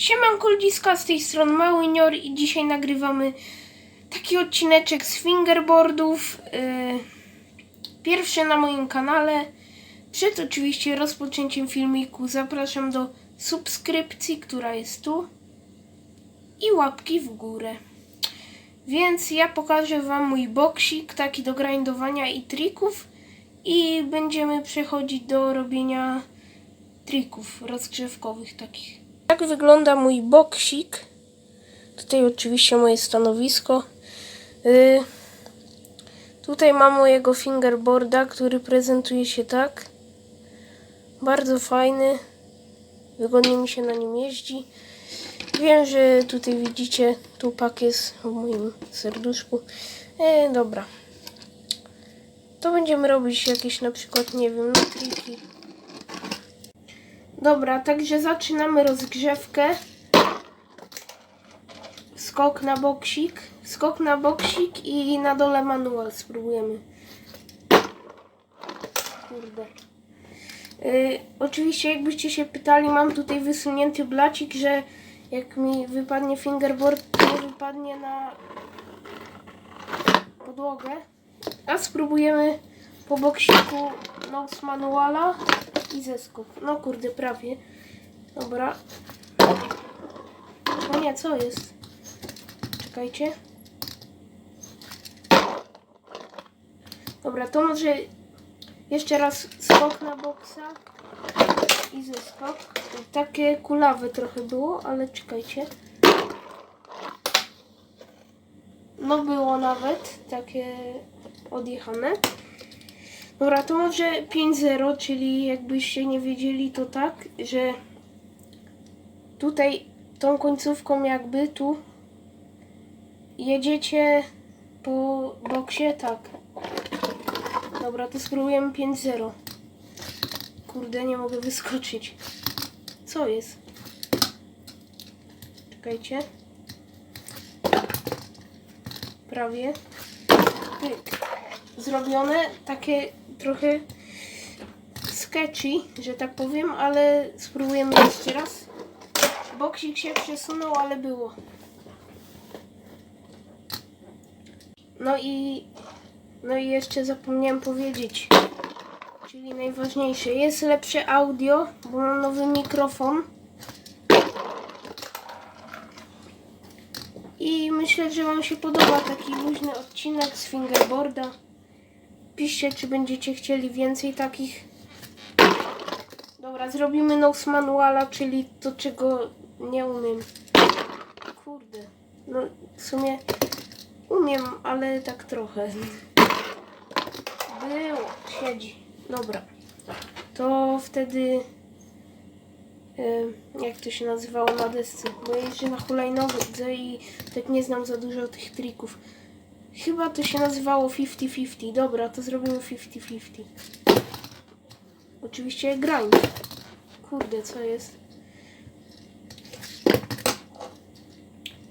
Siemanko ludziska, z tej strony Mały Nior i dzisiaj nagrywamy taki odcineczek z fingerboardów. Yy, pierwszy na moim kanale. Przed oczywiście rozpoczęciem filmiku zapraszam do subskrypcji, która jest tu i łapki w górę. Więc ja pokażę Wam mój boksik, taki do grindowania i trików i będziemy przechodzić do robienia trików rozgrzewkowych takich. Tak wygląda mój boksik. Tutaj oczywiście moje stanowisko. Y, tutaj mam mojego fingerboarda, który prezentuje się tak. Bardzo fajny. Wygodnie mi się na nim jeździ. Wiem, że tutaj widzicie tupak jest w moim serduszku. E, dobra. To będziemy robić jakieś na przykład, nie wiem, no triki. Dobra, także zaczynamy rozgrzewkę. Skok na boksik. Skok na boksik i na dole manual spróbujemy. Kurde. Yy, oczywiście jakbyście się pytali, mam tutaj wysunięty blacik, że jak mi wypadnie fingerboard, to wypadnie na podłogę. A spróbujemy po boksiku no z manuala i zeskok. No kurde, prawie. Dobra. No nie, co jest? Czekajcie. Dobra, to może jeszcze raz skok na boksa i zeskok. Takie kulawe trochę było, ale czekajcie. No było nawet takie odjechane. Dobra, to może 5-0, czyli jakbyście nie wiedzieli, to tak, że tutaj tą końcówką jakby tu jedziecie po boksie, tak. Dobra, to spróbujemy 5-0. Kurde, nie mogę wyskoczyć. Co jest? Czekajcie. Prawie. Pyk zrobione, takie trochę sketchy, że tak powiem, ale spróbujemy jeszcze raz. Boksik się przesunął, ale było. No i no i jeszcze zapomniałem powiedzieć, czyli najważniejsze, jest lepsze audio, bo mam nowy mikrofon. I myślę, że Wam się podoba taki luźny odcinek z fingerboarda. Piszcie, czy będziecie chcieli więcej takich. Dobra, zrobimy nose manuala, czyli to, czego nie umiem. Kurde. No, w sumie umiem, ale tak trochę. Było, siedzi. Dobra. To wtedy... Jak to się nazywało na desce? Bo jeżdżę na hulajnodze i tak nie znam za dużo tych trików. Chyba to się nazywało 50-50. Dobra, to zrobimy 50-50. Oczywiście grind. Kurde, co jest?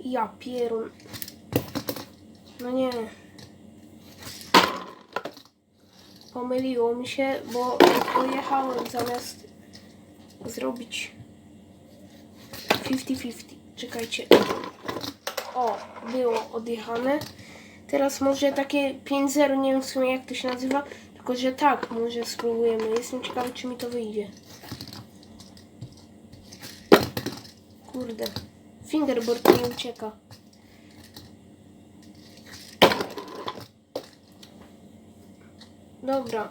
Ja pierun. No nie. Pomyliło mi się, bo pojechałem zamiast zrobić 50-50. Czekajcie. O, było odjechane. Teraz może takie 5-0, nie wiem w sumie jak to się nazywa, tylko że tak, może spróbujemy. Jestem ciekawy, czy mi to wyjdzie. Kurde. Fingerboard nie ucieka. Dobra.